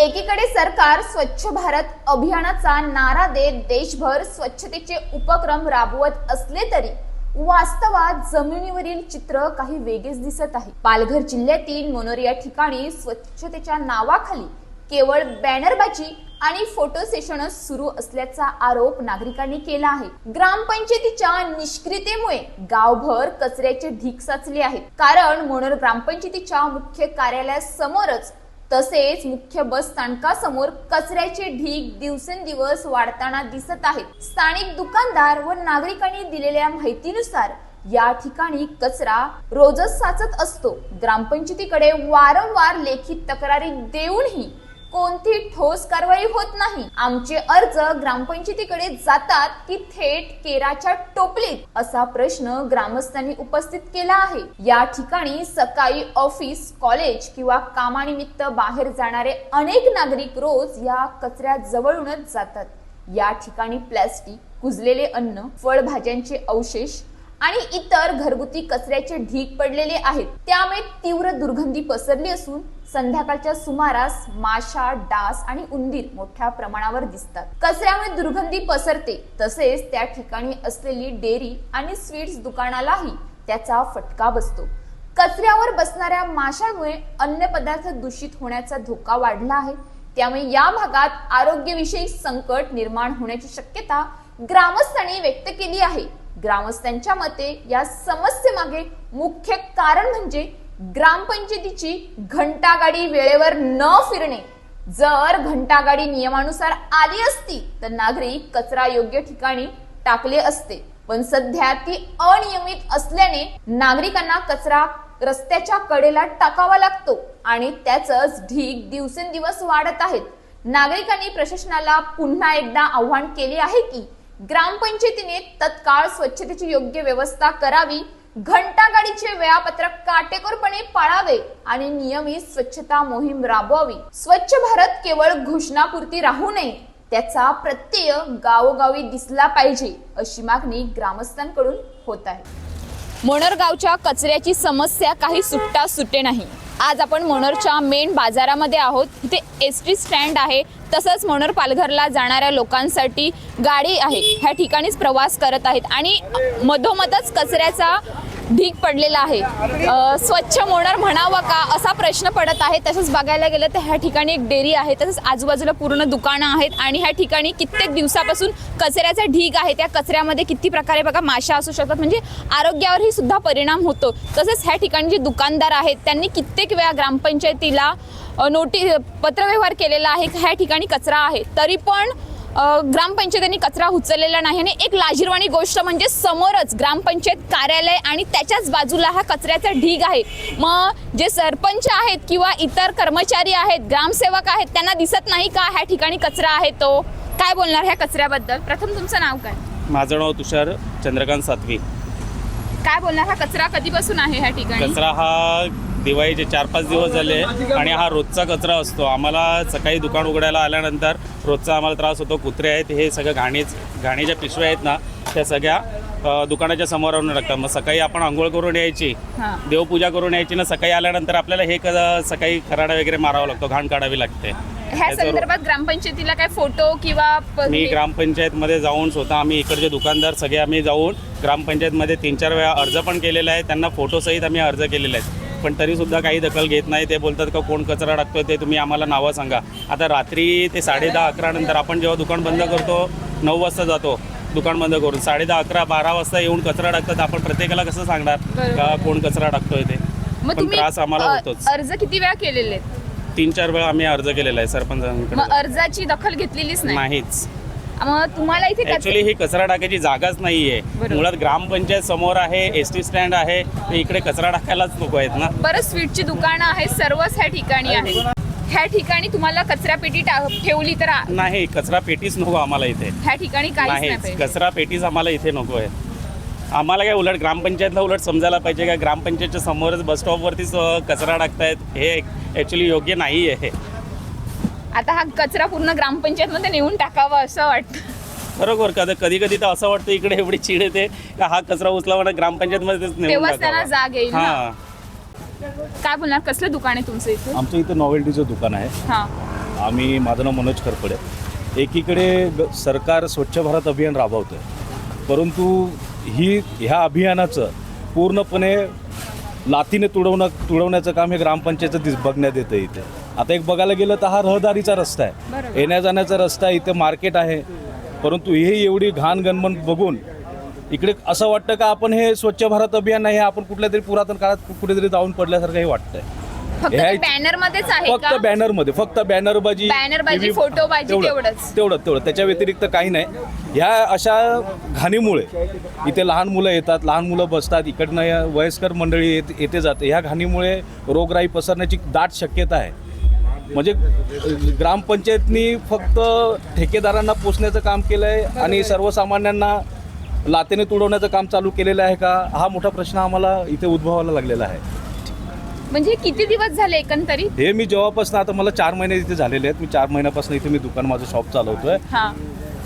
एकीकडे सरकार स्वच्छ भारत अभियानाचा नारा देत देशभर स्वच्छतेचे उपक्रम राबवत असले तरी वास्तवात जमिनीवरील चित्र काही वेगळेच दिसत आहे. पालघर जिल्ह्यातील मनोर या ठिकाणी स्वच्छतेच्या नावाखाली केवळ बॅनरबाजी आणि फोटो सेशन सुरू असल्याचा आरोप नागरिकांनी केला आहे. ग्रामपंचायतीच्या निष्क्रियतेमुळे गावभर कचऱ्याचे ढीक साचले आहेत. कारण मनोर ग्रामपंचायतीच्या मुख्य कार्यालयासमोरच तसेच मुख्य बस स्थानकासमोर कचऱ्याचे ढीग दिवसेंदिवस वाढताना दिसत आहेत. स्थानिक दुकानदार व नागरिकांनी दिलेल्या माहितीनुसार या ठिकाणी कचरा रोजच साचत असतो. ग्रामपंचायतीकडे वारंवार लेखी तक्रारी देऊनही कोणती ठोस कारवाई होत नाही. आमचे अर्ज ग्रामपंचायतीकडे जातात की थेट केराच्या टोपलीत असा प्रश्न ग्रामस्थांनी उपस्थित केला आहे. या ठिकाणी सकाळी ऑफिस कॉलेज किंवा कामानिमित्त बाहेर जाणारे अनेक नागरिक रोज या कचऱ्याजवळूनच जातात. या ठिकाणी प्लॅस्टिक कुजलेले अन्न फळभाज्यांचे अवशेष आणि इतर घरगुती कचऱ्याचे ढीग पडलेले आहेत. त्यामुळे तीव्र दुर्गंधी पसरली असून संध्याकाळच्या सुमारास माशा डास आणि उंदीर मोठ्या प्रमाणावर दिसतात. कचऱ्यामुळे दुर्गंधी पसरते. तसेच त्या ठिकाणी असलेली डेअरी आणि स्वीट्स दुकानालाही त्याचा फटका बसतो. कचऱ्यावर बसणाऱ्या माशांमुळे अन्न पदार्थ दूषित होण्याचा धोका वाढला आहे. त्यामुळे या भागात आरोग्यविषयी संकट निर्माण होण्याची शक्यता ग्रामस्थांनी व्यक्त केली आहे. ग्रामस्थांच्या मते या समस्येमागे मुख्य कारण म्हणजे ग्रामपंचायतीची घंटागाडी वेळेवर न फिरणे. जर घंटागाडी नियमानुसार आली असती तर नागरिक कचरा योग्य ठिकाणी टाकले असते. पण सध्या ती अनियमित असल्याने नागरिकांना कचरा रस्त्याच्या कडेला टाकावा लागतो आणि त्याच ढीग दिवसेंदिवस वाढत आहेत. नागरिकांनी प्रशासनाला पुन्हा एकदा आव्हान केले आहे की ग्रामपंचायतीने तत्काळ स्वच्छतेची योग्य व्यवस्था करावी घंटागाडीचे वेळापत्रक काटेकोरपणे पाळावे आणि नियमित स्वच्छता मोहीम राबवावी. स्वच्छ भारत केवळ घोषणापुरती राहू नये त्याचा प्रत्यय गावोगावी दिसला पाहिजे अशी मागणी ग्रामस्थांकडून होत आहे. मोनर गावच्या कचऱ्याची समस्या काही सुट्टा सुटे नाही. आज आपण मनोरच्या मेन बाजारामध्ये आहोत. इथे एस टी स्टँड आहे. तसंच मनोर पालघरला जाणाऱ्या लोकांसाठी गाडी आहे. ह्या ठिकाणीच प्रवास करत आहेत. आणि मधोमधच कचऱ्याचा ढीग पडलेला आहे. स्वच्छ मोणार म्हणावं का? असा प्रश्न पडत आहे. तसंच बघायला गेलं तर ह्या ठिकाणी एक डेअरी आहे. तसंच आजूबाजूला पूर्ण दुकानं आहेत आणि ह्या ठिकाणी कित्येक दिवसापासून कचऱ्याचा ढीग आहे. त्या कचऱ्यामध्ये किती प्रकारे बघा माशा असू शकतात. म्हणजे आरोग्यावरही सुद्धा परिणाम होतो. तसंच ह्या ठिकाणी जे दुकानदार आहेत त्यांनी कित्येक वेळा ग्रामपंचायतीला नोटी पत्रव्यवहार केलेला आहे. ह्या ठिकाणी कचरा आहे. तरी पण ग्रामपंचायतीने कचरा उचललेला नाही आणि एक लाजीरवाणी गोष्ट म्हणजे समोरच ग्रामपंचायत कार्यालय आणि त्याच्याच बाजूला हा कचऱ्याचा ढीग आहे. मग जे सरपंच आहेत किंवा इतर कर्मचारी आहेत ग्रामसेवक आहेत त्यांना दिसत नाही का ह्या ठिकाणी कचरा आहे तो? काय बोलणार ह्या कचऱ्याबद्दल? प्रथम तुमचं नाव काय? माझं नाव तुषार चंद्रकांत सातवी. काय बोलणार? हा कचरा कधीपासून आहे ह्या ठिकाणी? कचरा हा दिवाळीचे चार पाच दिवस झाले आणि हा रोजचा कचरा असतो. आम्हाला सकाळी दुकान उघडायला आल्यानंतर रोजचा आम्हाला त्रास होतो. कुत्रे आहेत हे सगळं घाणीच घाणीच्या पिशव्या आहेत ना त्या सगळ्या दुकानाच्या समोर आणून टाकतात मग सकाळी आपण आंघोळ करून यायची हा. देवपूजा करून यायची ना सकाळी आल्यानंतर आपल्याला हे सकाळी खराडा वगैरे मारावा लागतो घाण काढावी लागते. ह्या त्याच्यावर- संदर्भात ग्रामपंचायतीला काय फोटो किंवा मी ग्रामपंचायतमध्ये जाऊन स्वतः आम्ही इकडचे दुकानदार सगळे आम्ही जाऊन ग्रामपंचायतमध्ये तीन चार वेळा अर्ज पण केलेला आहे. त्यांना फोटोसहित आम्ही अर्ज केलेले आहेत. पण तरीसुद्धा काही दखल घेत नाही. ते बोलतात का कोण कचरा टाकतोय ते तुम्ही आम्हाला नावं सांगा. आता रात्री ते साडे दहा अकरा नंतर आपण जेव्हा दुकान बंद करतो नऊ वाजता जातो दुकान बंद करून. साडे दहा अकरा बारा वाजता येऊन कचरा टाकतात. आपण प्रत्येकाला कसं सांगणार. का कोण कचरा टाकतोय ते? मग पण तुम्ही त्रास आम्हाला अ, होतोच. अर्ज किती वेळा केलेले आहेत? तीन चार वेळा आम्ही अर्ज केलेला आहे मग सरपंचांकडे अर्जाची दखल घेतलेलीच नाही. नाहीच. मग तुम्हाला इथे कच- ऍक्च्युली ही कचरा टाकायची जागाच नाहीये. मुळात ग्रामपंचायत समोर आहे एस टी स्टँड आहे इकडे कचरा टाकायलाच नको आहेत ना? बरं स्वीटची दुकानं आहेत सर्वच ह्या ठिकाणी आहेत. ह्या ठिकाणी तुम्हाला कचरा पेटी ठेवली तर नाही कचरा पेटीच नको आम्हाला इथे. ह्या ठिकाणी पाहिजे. कचरा पेटीच आम्हाला इथे नको आहे आम्हाला काय उलट ग्रामपंचायतला उलट समजायला पाहिजे का? ग्रामपंचायतच्या समोरच बस स्टॉपवरतीच कचरा टाकतायत. हे ॲक्च्युली योग्य नाही आहे आता हा कचरा पूर्ण ग्रामपंचायतमध्ये नेऊन टाकावा असं वाटतं. बरोबर कधी कधी कधी तर असं वाटतं इकडे एवढी चीड येते का हा कचरा उचलावा ना ग्रामपंचायतमध्येच नेऊन तेव्हाच त्यांना टाकावा. जाग येईल ना? हा. काय बोलणार? कसलं दुकान आहे तुमचं इथे? आमचं इथं नॉवेल्टीचं दुकान आहे. हा. आम्ही माझं नाव मनोज खरपडे एकीकडे ग सरकार स्वच्छ भारत अभियान राबवतं परंतु ही ह्या अभियानाचं पूर्णपणे लातीने तुडवणं तुडवण्याचं काम हे ग्रामपंचायतचं दिस बघण्यात येतं इथे. आता एक बघायला गेलं तर हा रहदारीचा रस्ता आहे. येण्या जाण्याचा रस्ता आहे इथे मार्केट आहे. परंतु ही एवढी घाण गणमन बघून इकडे असं वाटतं का आपण हे स्वच्छ भारत अभियान नाही आपण कुठल्या तरी पुरातन काळात कुठेतरी जाऊन पडल्यासारखं हे वाटतंय. फक्त बॅनर मध्येच आहे फक्त का? बॅनरमध्ये फक्त बॅनरबाजी बॅनरबाजी, TV फोटोबाजी तेवढं- तेवढंच. तेवढं तेवढं. त्याच्या व्यतिरिक्त काही नाही. ह्या अशा घाणीमुळे इथे लहान मुलं येतात लहान मुलं बसतात इकडनं वयस्कर मंडळी येते जाते. ह्या घाणीमुळे रोगराई पसरण्याची दाट शक्यता आहे. म्हणजे ग्रामपंचायतनी फक्त ठेकेदारांना पोचण्याचं काम केलं आहे आणि सर्वसामान्यांना लातेने तुडवण्याचं काम चालू केलेलं आहे का? हा मोठा प्रश्न आम्हाला इथे उद्भवायला लागलेला आहे. म्हणजे किती दिवस झाले एकंदरीत? हे मी जेव्हापासून आता मला चार महिने इथे झालेले आहेत. मी चार महिन्यापासून इथे मी दुकान माझं शॉप चालवतोय. हा.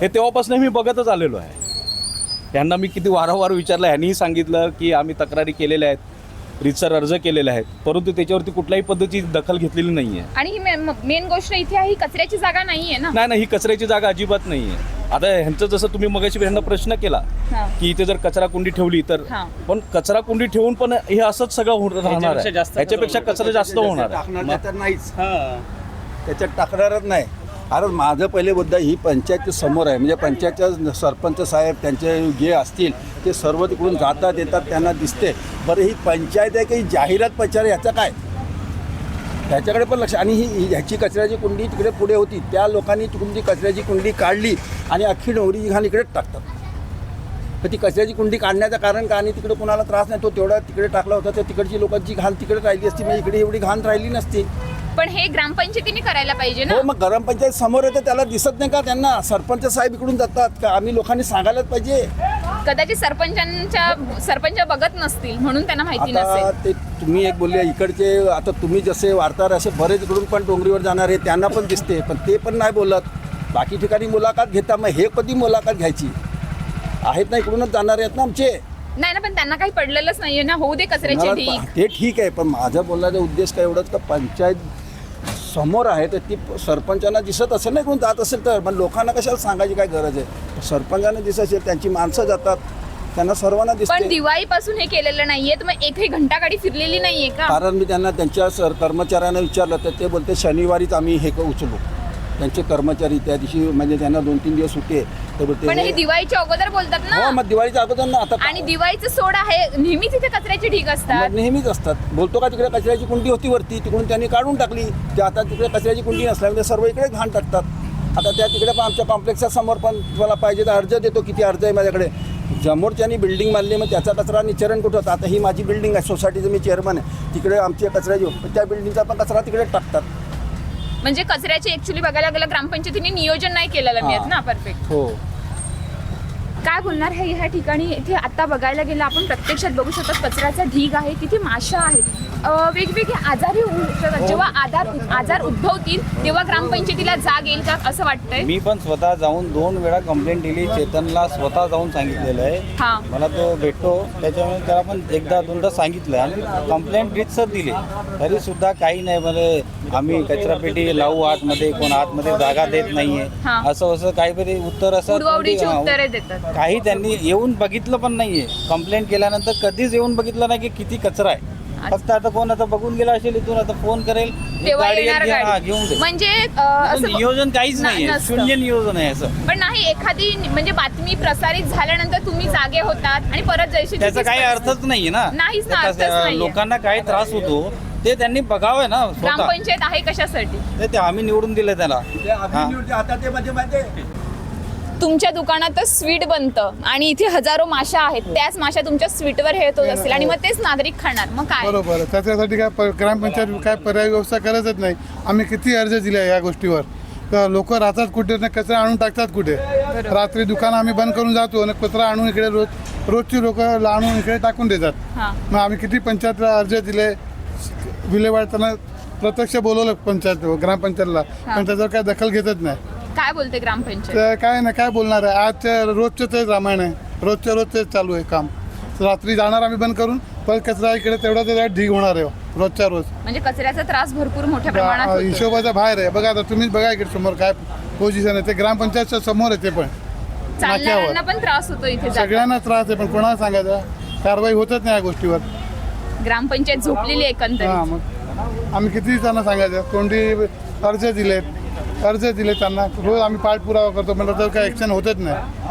हे तेव्हापासून मी बघतच आलेलो आहे. यांना मी किती वारंवार विचारलं यांनीही सांगितलं की आम्ही तक्रारी केलेल्या आहेत. रितसर अर्ज केलेले आहेत. परंतु त्याच्यावरती कुठल्याही पद्धतीची दखल घेतलेली नाही आहे आणि ही मेन गोष्ट इथे आहे ही कचऱ्याची जागा नाहीये ना? नाही नाही ही कचऱ्याची जागा अजिबात नाही आहे आता ह्यांचं जसं तुम्ही मगाशी ह्यांना प्रश्न केला हा. की इथे जर कचरा कुंडी ठेवली तर. पण कचरा कुंडी ठेवून पण हे असंच सगळं होत राहणार आहे. ह्याच्यापेक्षा कचरा जास्त होणार आहे. नाही नाहीच. हां. त्याच्यात टाकणारच नाही. कारण माझं पहिले मुद्दा ही पंचायतच्या समोर आहे. म्हणजे पंचायतच्या सरपंच साहेब त्यांचे जे असतील ते सर्व तिकडून जातात येतात त्यांना दिसते. बरं ही पंचायत आहे की जाहिरात प्रचार याचा काय? त्याच्याकडे पण लक्ष. आणि ही ह्याची कचऱ्याची कुंडी तिकडे पुढे होती. त्या लोकांनी तिकडून ती कचऱ्याची कुंडी काढली आणि अख्खी डोंगरी घाण इकडे टाकतात. तर ती कचऱ्याची कुंडी काढण्याचं कारण का? आणि तिकडे कोणाला त्रास नाही. तो तेवढा तिकडे टाकला होता. तर तिकडची लोकांची घाण तिकडे राहिली असती. म्हणजे इकडे एवढी घाण राहिली नसती. पण हे ग्रामपंचायतीने करायला पाहिजे ना? हो मग ग्रामपंचायत समोर येतं त्याला दिसत नाही का त्यांना? सरपंच साहेब इकडून जातात. का आम्ही लोकांनी सांगायलाच पाहिजे? कदाचित सरपंचांच्या सरपंच बघत नसतील म्हणून त्यांना माहिती आता नसेल. ते तुम्ही एक बोलले इकडचे आता तुम्ही जसे वार्ताहर असे बरेच इकडून पण डोंगरीवर जाणारे त्यांना पण दिसते पण ते पण नाही बोलत. बाकी ठिकाणी मुलाखत घेता मग हे कधी मुलाखत घ्यायची? आहेत ना इकडूनच जाणारे आहेत ना आमचे. नाही ना पण त्यांना काही पडलेलंच नाहीये ना. होऊ दे कचऱ्याची मला ढीक. ते ठीक आहे पण माझा बोलण्याचा उद्देश काय एवढंच का पंचायत समोर आहे तर ती सरपंचांना दिसत असेल ना इकडून जात असेल तर. पण लोकांना कशाला सांगायची काय गरज आहे? सरपंचांना दिसत असेल त्यांची माणसं जातात त्यांना सर्वांना पण दिसते दिवाळीपासून हे केलेलं नाहीये तर मग एकही घंटा गाडी फिरलेली नाहीये का? कारण मी त्यांना त्यांच्या सर कर्मचाऱ्यांना विचारलं तर ते बोलते शनिवारीच आम्ही हे क- उचलू. त्यांचे कर्मचारी त्या दिवशी म्हणजे त्यांना दोन तीन दिवस सुटे ते बोलते पण हे हे- दिवाळीच्या अगोदर बोलतात हो ना मग दिवाळीच्या अगोदर ना आता आणि दिवाळीचं सोड आहे नेहमीच इथे कचऱ्याची ढीक असतात. मग नेहमीच असतात. बोलतो का तिकडे कचऱ्याची कुंडी होती वरती तिकडून त्यांनी काढून टाकली. ते आता तिकडे कचऱ्याची कुंडी नसल्यामुळे सर्व इकडे घाण टाकतात. आता त्या तिकडे पण आमच्या कॉम्प्लेक्सच्या समोर पण तुम्हाला पाहिजे तर अर्ज देतो किती अर्ज आहे माझ्याकडे. समोरच्यानी बिल्डिंग बांधली मग त्याचा कचरा निचरण कुठं होतं? आता ही माझी बिल्डिंग आहे सोसायटीचं मी चेअरमन आहे. तिकडे आमची कचऱ्याची पण त्या बिल्डिंगचा पण कचरा तिकडे टाकतात. म्हणजे कचऱ्याचे ऍक्च्युली बघायला गेलं ग्रामपंचायतीने नियोजन नाही केलेलं हा. ना परफेक्ट हो. काय बोलणार आहे ह्या ठिकाणी? इथे आता बघायला गेलं आपण प्रत्यक्षात बघू शकतो कचऱ्याचा ढीग आहे तिथे माशा आहेत. वेगवेगळे आजारही होऊ शकतात. जेव्हा आजार आजार उद्भवतील तेव्हा ग्रामपंचायतीला जाग येईल का? असं वाटतंय. मी पण स्वतः जाऊन दोन वेळा कंप्लेंट दिली. चेतनला स्वतः जाऊन सांगितलेलं आहे. हा. मला तो भेटतो. त्याच्यामुळे त्याला पण एकदा दोनदा सांगितलं. आणि कंप्लेंट रितसर दिली. तरी सुद्धा काही नाही. म्हणजे आम्ही कचरापेटी लावू आतमध्ये. कोण आतमध्ये जागा देत नाहीये. हा. असं असं काहीतरी उत्तर असं हा, उत्तरे देतात. काही त्यांनी येऊन बघितलं पण नाहीये. कंप्लेंट केल्यानंतर कधीच येऊन बघितलं नाही की किती कचरा आहे. फक्त आता कोण आता बघून गेला असेल इथून आता फोन करेल तेव्हा गाडी येणार हा, घेऊन म्हणजे अं, असं नियोजन काहीच ना- नाहीये. नसतं. शून्य नियोजन आहे असं. पण नाही एखादी म्हणजे बातमी प्रसारित झाल्यानंतर तुम्ही जागे होतात आणि परत जैशी त्याचा तशीच काही परिस्थिती. अर्थच नाहीये ना. नाहीच ना, अर्थच नाहीये. लोकांना काय त्रास होतो ते त्यांनी बघावं ना स्वतः. ग्रामपंचायत आहे कशासाठी? ते- ते आम्ही निवडून दिलं त्याला. ते अभिनिवडचे हातात ते मध्ये मध्ये तुमच्या दुकानातच स्वीट बनतं. आणि इथे हजारो माशा आहेत. त्याच माशा तुमच्या स्वीटवर हे होत असतील आणि मग तेच नागरिक खाणार. मग काय? बरोबर. त्याच्यासाठी काय प- ग्रामपंचायत काय पर्याय व्यवस्था करतच नाही. आम्ही किती अर्ज दिले या गोष्टीवर? तर लोक राहतात कुठे ना कचरा आणून टाकतात कुठे? रात्री दुकान आम्ही बंद करून जातो आणि कचरा आणून इकडे रोज रोजची लोक आणून इकडे टाकून देतात. हा. मग आम्ही किती पंचायतला अर्ज दिले? विल्हेवाट त्यांना प्रत्यक्ष बोलवलं पंचायत ग्रामपंचायतला. पण त्याच्यावर काय दखल घेतच नाही. काय बोलते ग्रामपंचायत? तर काय ना काय बोलणार आहे? आजच्या रोजचं तेच रामायण आहे. रोजच्या रोज तेच चालू आहे काम. रात्री जाणार आम्ही बंद करून परत कचरा इकडे तेवढा तेवढा ढीग होणार आहे रोजच्या रोज. म्हणजे कचऱ्याचा त्रास भरपूर मोठ्या प्रमाणात. हिशोबाच्या बाहेर आहे. बघा आता तुम्हीच बघा इकडे समोर काय पोझिशन आहे. ते ग्रामपंचायतच्या समोर आहे ते पण. चालणाऱ्यांना पण त्रास होतो इथे. सगळ्यांना त्रास आहे पण कोणाला सांगायचं? कारवाई होतच नाही या गोष्टीवर. ग्रामपंचायत झोपलेली आहे हां मग आम्ही किती त्यांना सांगायचं? कोणती अर्ज दिलेत? अर्ज दिले त्यांना. रोज आम्ही पाठपुरावा करतो. म्हटलं तर काही ॲक्शन होतच नाही.